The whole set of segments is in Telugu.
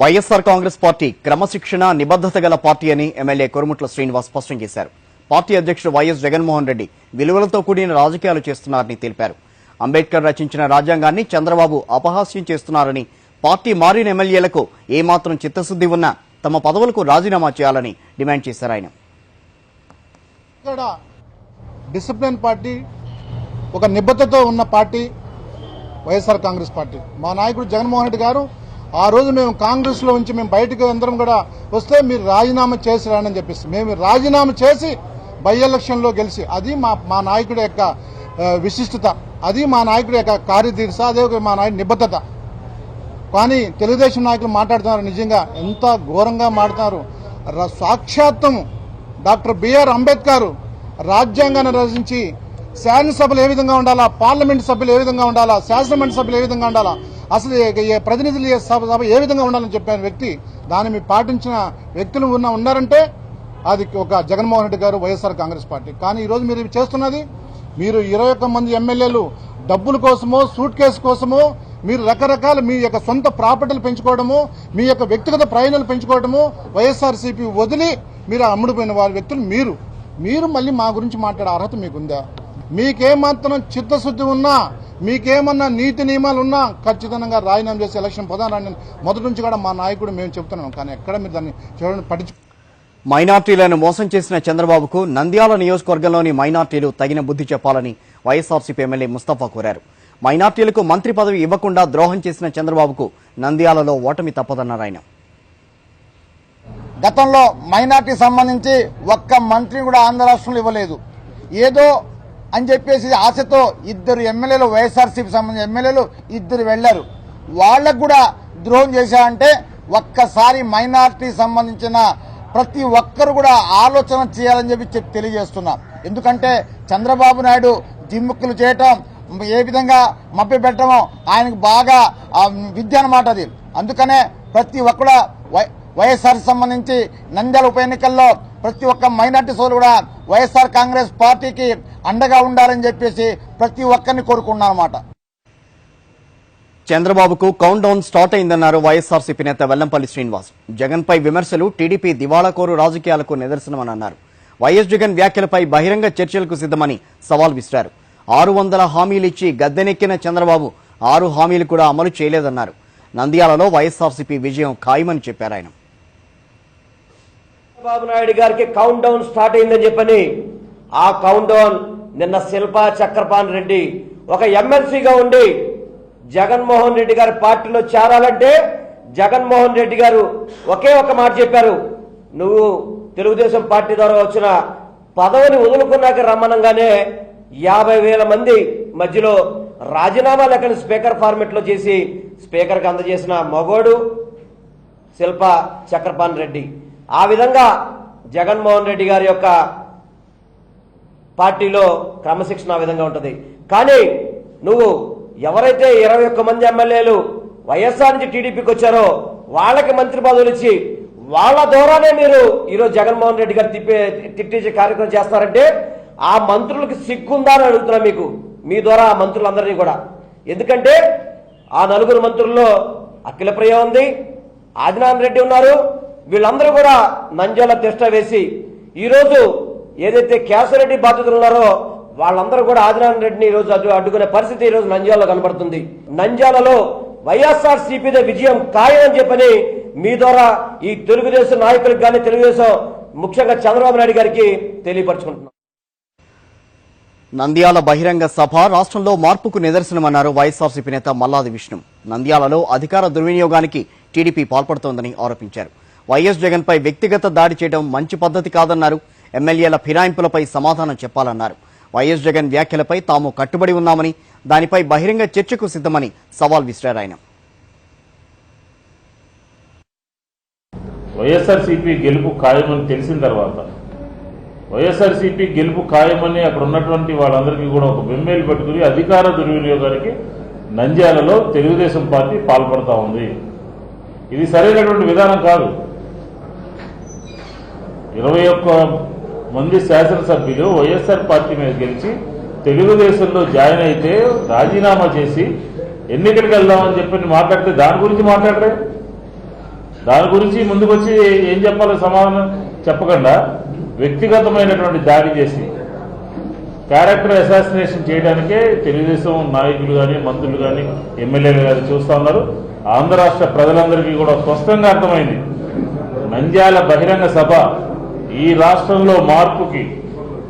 వైఎస్ఆర్ కాంగ్రెస్ పార్టీ క్రమశిక్షణ నిబద్ధత గల పార్టీ అని ఎమ్మెల్యే కొరుముట్ల శ్రీనివాస్ స్పష్టం చేశారు. పార్టీ అధ్యక్షుడు వైఎస్ జగన్మోహన్ రెడ్డి విలువలతో కూడిన రాజకీయాలు చేస్తున్నారని తెలిపారు. అంబేద్కర్ రచించిన రాజ్యాంగాన్ని చంద్రబాబు అపహాస్యం చేస్తున్నారని పార్టీ మారిన ఎమ్మెల్యేలకు ఏమాత్రం చిత్తశుద్ది ఉన్నా తమ పదవులకు రాజీనామా చేయాలని డిమాండ్ చేశారు ఆయన. ఇక్కడ డిసిప్లిన్ పార్టీ ఒక నిబద్ధతతో ఉన్న పార్టీ వైఎస్ఆర్ కాంగ్రెస్ పార్టీ. మా నాయకుడు జగన్మోహన్ రెడ్డి గారు ఆ రోజు మేము కాంగ్రెస్లో ఉంచి మేము బయటకు అందరం కూడా వస్తే మీరు రాజీనామా చేసి రానని చెప్పేసి మేము రాజీనామా చేసి బై ఎలక్షన్లో గెలిచి అది మా మా నాయకుడి యొక్క విశిష్టత అది మా నాయకుడి యొక్క కార్యదీర్శ అదే ఒక మా నాయకుడి నిబద్ధత. కానీ తెలుగుదేశం నాయకులు మాట్లాడుతున్నారు నిజంగా ఎంత ఘోరంగా మాట్లాడుతున్నారు. ర- సాక్షాత్తం డాక్టర్ బిఆర్ అంబేద్కర్ రాజ్యాంగాన్ని రచించి శాసనసభలు ఏ విధంగా ఉండాలా పార్లమెంట్ సభ్యులు ఏ విధంగా ఉండాలా శాసనమండలి సభ్యులు ఏ విధంగా ఉండాలా అసలు ఏ- ప్రతినిధులు సభ ఏ విధంగా ఉండాలని చెప్పిన వ్యక్తి? దాన్ని మీరు పాటించిన వ్యక్తులు ఉన్న ఉన్నారంటే అది ఒక జగన్మోహన్ రెడ్డి గారు వైఎస్ఆర్ కాంగ్రెస్ పార్టీ. కానీ ఈరోజు మీరు చేస్తున్నది మీరు ఇరవై ఒక్క మంది ఎమ్మెల్యేలు డబ్బుల కోసమో సూట్ కేసు కోసమో మీరు రకరకాల మీ యొక్క సొంత ప్రాపర్టీలు పెంచుకోవడము మీ యొక్క వ్యక్తిగత ప్రయోజనాలు పెంచుకోవడము వైఎస్ఆర్సీపీ వదిలి మీరు అమ్ముడుపోయిన వారి వ్యక్తులు మీరు. మీరు మళ్ళీ మా గురించి మాట్లాడే అర్హత మీకుందా? మీకేమాత్రం చిత్తశుద్ధి ఉన్నా మీకేమన్నా నీతి నియమాలు ఉన్నా ఖచ్చితంగా రాజీనామా చేసి ఎలక్షన్ ప్రధాన మొదటి నుంచి కూడా మా నాయకుడు మేము చెప్తున్నాం. కానీ ఎక్కడ మీరు దాన్ని చూడండి పట్టించు మైనార్టీలను మోసం చేసిన చంద్రబాబుకు నంద్యాల నియోజకవర్గంలోని మైనార్టీలు తగిన బుద్ధి చెప్పాలని వైఎస్ఆర్సీపీ ఎమ్మెల్యే ముస్తఫా కోరారు. మైనార్టీలకు మంత్రి పదవి ఇవ్వకుండా ద్రోహం చేసిన చంద్రబాబుకు నంద్యాలలో ఓటమి తప్పదన్నారు ఆయన. గతంలో మైనార్టీ సంబంధించి ఒక్క మంత్రి కూడా ఆంధ్ర రాష్ట్రంలో ఇవ్వలేదు. ఏదో అని చెప్పేసి ఆశతో ఇద్దరు ఎమ్మెల్యేలు వైఎస్ఆర్సీపీ సంబంధించిన ఎమ్మెల్యేలు ఇద్దరు వెళ్ళారు వాళ్ళకు కూడా ద్రోహం చేశారంటే ఒక్కసారి మైనార్టీ సంబంధించిన ప్రతి ఒక్కరు కూడా ఆలోచన చేయాలని చెప్పి చెప్పి తెలియజేస్తున్నా. ఎందుకంటే చంద్రబాబు నాయుడు జిమ్ముక్కులు చేయటం ఏ విధంగా మభ్య పెట్టడమో ఆయనకు బాగా విద్య అన్నమాట అది. అందుకనే ప్రతి ఒక్కడ వైఎస్ఆర్ సంబంధించి నంద్యాల ఉప ఎన్నికల్లో ప్రతి ఒక్క మైనార్టీ సోదరు కూడా వైఎస్ఆర్ కాంగ్రెస్ పార్టీకి అండగా ఉండాలని చెప్పేసి ప్రతి ఒక్కరిని కోరుకున్నాను చంద్రబాబుకు కౌంట్ డౌన్ స్టార్ట్ అయిందన్నారు వైఎస్ఆర్సీపీ నేత వెల్లంపల్లి శ్రీనివాస్. జగన్ పై విమర్శలు టీడీపీ దివాళాకోరు రాజకీయాలకు నిదర్శనమని అన్నారు వైఎస్ జగన్ వ్యాఖ్యలపై బహిరంగ చర్చలకు సిద్దమని సవాల్ విసిరారు. ఆరు వందల హామీలు ఇచ్చి గద్దెనెక్కిన చంద్రబాబు ఆరు హామీలు కూడా అమలు చేయలేదన్నారు. నంద్యాలలో వైఎస్ఆర్సీపీ విజయం ఖాయమని చెప్పారు ఆయన. చంద్రబాబు నాయుడు గారికి కౌంట్ డౌన్ స్టార్ట్ అయిందని చెప్పని ఆ కౌంట్ డౌన్ నిన్న శిల్పా చక్రపాణి రెడ్డి ఒక ఎమ్మెల్సీగా ఉండి జగన్మోహన్ రెడ్డి గారి పార్టీలో చేరాలంటే జగన్మోహన్ రెడ్డి గారు ఒకే ఒక మాట చెప్పారు. నువ్వు తెలుగుదేశం పార్టీ ద్వారా వచ్చిన పదవిని వదులుకున్నాక రమ్మనంగానే యాభై వేల మంది మధ్యలో రాజీనామా లెక్కని స్పీకర్ ఫార్మెట్లో చేసి స్పీకర్కి అందజేసిన మగోడు శిల్ప చక్రపాణి రెడ్డి. ఆ విధంగా జగన్మోహన్ రెడ్డి గారి యొక్క పార్టీలో క్రమశిక్షణ ఆ విధంగా ఉంటుంది. కానీ నువ్వు ఎవరైతే ఇరవై ఒక్క మంది ఎమ్మెల్యేలు వైఎస్ఆర్ నుంచి టీడీపీకి వచ్చారో వాళ్ళకి మంత్రి పదవులు ఇచ్చి వాళ్ళ ద్వారానే మీరు ఈరోజు జగన్మోహన్ రెడ్డి గారు తిప్పే తిట్టించే కార్యక్రమం చేస్తారంటే ఆ మంత్రులకు సిగ్గుందా అని అడుగుతున్నా మీకు. మీ ద్వారా ఆ మంత్రులందరినీ కూడా. ఎందుకంటే ఆ నలుగురు మంత్రుల్లో అఖిలప్రియ ఉంది ఆదినారాయణ రెడ్డి ఉన్నారు వీళ్ళందరూ కూడా నంద్యాల తిష్ట వేసి ఈరోజు ఏదైతే కేశవరెడ్డి బాధితులు ఉన్నారో వాళ్ళందరూ కూడా ఆదినారాయణ రెడ్డిని ఈరోజు అడ్డు అడ్డుకునే పరిస్థితి ఈరోజు నంజాలలో కనబడుతుంది. నంద్యాలలో వైఎస్ఆర్ సిపిదే విజయం ఖాయమని చెప్పని మీ ద్వారా ఈ తెలుగుదేశం నాయకులకు కానీ తెలుగుదేశం ముఖ్యంగా చంద్రబాబు నాయుడు గారికి తెలియపరచుకుంటున్నాం. నంద్యాల బహిరంగ సభ రాష్ట్రంలో మార్పుకు నిదర్శనమన్నారు వైఎస్ఆర్సీపీ నేత మల్లాది విష్ణు. నంద్యాలలో అధికార దుర్వినియోగానికి టీడీపీ పాల్పడుతోందని ఆరోపించారు. వైఎస్ జగన్ పై వ్యక్తిగత దాడి చేయడం మంచి పద్ధతి కాదన్నారు. ఎమ్మెల్యేల ఫిరాయింపులపై సమాధానం చెప్పాలన్నారు. వైఎస్ జగన్ వ్యాఖ్యలపై తాము కట్టుబడి ఉన్నామని దానిపై బహిరంగ చర్చకు సిద్దమని సవాల్ విసిరారు ఆయన. వైఎస్ఆర్సీపీ గెలుపు ఖాయమని తెలిసిన తర్వాత వైఎస్ఆర్సీపీ గెలుపు ఖాయమని అక్కడ ఉన్నటువంటి వాళ్ళందరికీ కూడా ఒక బెమ్మేలు పెట్టుకుని అధికార దుర్వినియోగానికి నంద్యాలలో తెలుగుదేశం పార్టీ పాల్పడతా ఉంది. ఇది సరైనటువంటి విధానం కాదు. ఇరవై ఒక్క మంది శాసనసభ్యులు వైఎస్ఆర్ పార్టీ మీద గెలిచి తెలుగుదేశంలో జాయిన్ అయితే రాజీనామా చేసి ఎన్నికలకు వెళ్దామని చెప్పి మాట్లాడితే దాని గురించి మాట్లాడరే? దాని గురించి ముందుకొచ్చి ఏం చెప్పాలో సమాధానం చెప్పకుండా వ్యక్తిగతమైనటువంటి దాడి చేసి క్యారెక్టర్ అసాసినేషన్ చేయడానికే తెలుగుదేశం నాయకులు కానీ మంత్రులు కానీ ఎమ్మెల్యేలు కానీ చూస్తూ ఉన్నారు. ఆంధ్ర రాష్ట్ర ప్రజలందరికీ కూడా స్పష్టంగా అర్థమైంది. నంద్యాల బహిరంగ సభ ఈ రాష్ట్రంలో మార్పుకి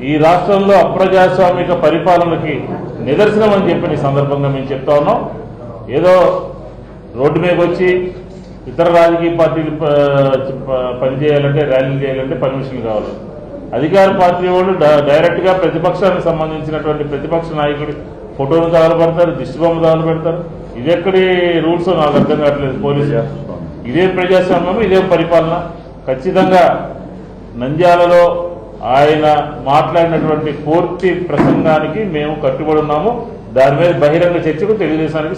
ఈ రాష్ట్రంలో అప్రజాస్వామిక పరిపాలనకి నిదర్శనం అని చెప్పి ఈ సందర్భంగా మేము చెప్తా ఉన్నాం. ఏదో రోడ్డు మీదకి వచ్చి ఇతర రాజకీయ పార్టీలు పనిచేయాలంటే ర్యాలీలు చేయాలంటే పర్మిషన్ కావాలి. అధికార పార్టీ వాళ్ళు డ- డైరెక్ట్గా ప్రతిపక్షానికి సంబంధించినటువంటి ప్రతిపక్ష నాయకుడి ఫోటోలు తగలబెడతారు దిష్టిబొమ్మ తగలబెడతారు ఇది ఎక్కడి రూల్స్ నాకు అర్థం కావట్లేదు పోలీసు. ఇదేం ప్రజాస్వామ్యం ఇదేం పరిపాలన? ఖచ్చితంగా నంద్యాలలో ఆయన మాట్లాడినటువంటి పూర్తి ప్రసంగానికి మేము కట్టుబడి ఉన్నాము. దాని మీద బహిరంగ చర్చకు తెలుగుదేశానికి